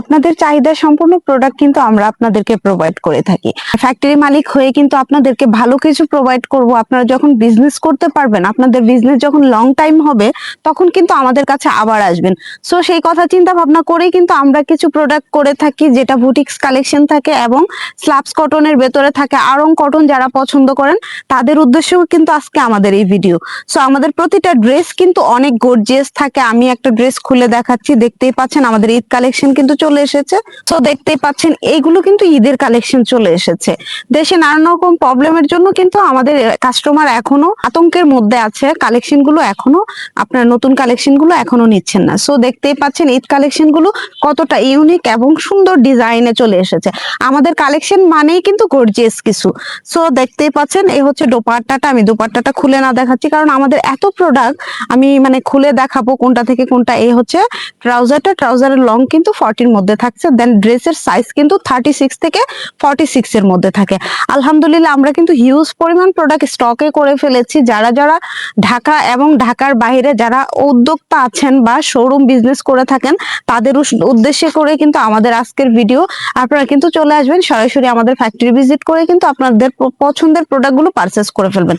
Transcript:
আপনাদের চাহিদা সম্পূর্ণ প্রোডাক্ট কিন্তু আমরা আপনাদেরকে প্রোভাইড করে থাকি। ফ্যাক্টরি মালিক হয়ে কিন্তু আপনাদেরকে ভালো কিছু প্রোভাইড করব। আপনারা যখন বিজনেস করতে পারবেন, আপনাদের বিজনেস যখন লং টাইম হবে, তখন কিন্তু আমাদের কাছে আবার আসবেন। সো সেই কথা চিন্তা ভাবনা করেই কিন্তু আমরা কিছু প্রোডাক্ট করে থাকি, যেটা বুটিক্স কালেকশন থাকে এবং স্লাবস কটনের ভেতরে থাকে। আরং কটন যারা পছন্দ করেন, তাদের উদ্দেশ্যেও কিন্তু আজকে আমাদের এই ভিডিও সো আমাদের প্রতিটা ড্রেস কিন্তু অনেক গর্জিয়াস থাকে। আমি একটা ড্রেস খুলে দেখাচ্ছি, দেখতেই পাচ্ছেন আমাদের ঈদ কালেকশন কিন্তু চলে এসেছে। তো দেখতেই পাচ্ছেন এইগুলো কিন্তু ঈদের কালেকশন চলে এসেছে। দেশে নানান রকম প্রবলেমের জন্য কিন্তু আমাদের কাস্টমার এখনও আতঙ্কের মধ্যে আছে। কালেকশনগুলো এখনও, আপনার নতুন কালেকশনগুলো এখনও নিচ্ছেন না। সো দেখতেই পাচ্ছেন, ঈদ কালেকশনগুলো কতটা ইউনিক এবং সুন্দর ডিজাইনে চলে এসেছে। আমাদের কালেকশন মানেই কিন্তু গর্জিয়াস কিছু। সো দেখতেই পাচ্ছেন, এই হচ্ছে দোপাট্টাটা। আমি দোপাট্টাটা খুলে না দেখাচ্ছি, কারণ আমাদের এত প্রোডাক্ট আমি মানে খুলে দেখাবো কোনটা থেকে কোনটা। এই হচ্ছে ট্রাউজারটা ট্রাউজারের লং কিন্তু ফর্টির মধ্যে থাকছে দেন ড্রেসের সাইজ কিন্তু থার্টি সিক্স থেকে ফর্টি সিক্স এর মধ্যে থাকে। আলহামদুলিল্লাহ, আমরা কিন্তু হিউজ পরিমাণ প্রোডাক্ট স্টকে করে ফেলেছি। যারা যারা ঢাকা এবং ঢাকার বাইরে যারা উদ্যোক্তা আছেন বা শোরুম বিজনেস করে থাকেন, তাদের উদ্দেশ্যে করে কিন্তু আমাদের আজকের ভিডিও আপনারা কিন্তু চলে আসবেন, সরাসরি আমাদের ফ্যাক্টরি ভিজিট করে কিন্তু আপনাদের পছন্দের প্রোডাক্টগুলো পারচেস করে ফেলবেন।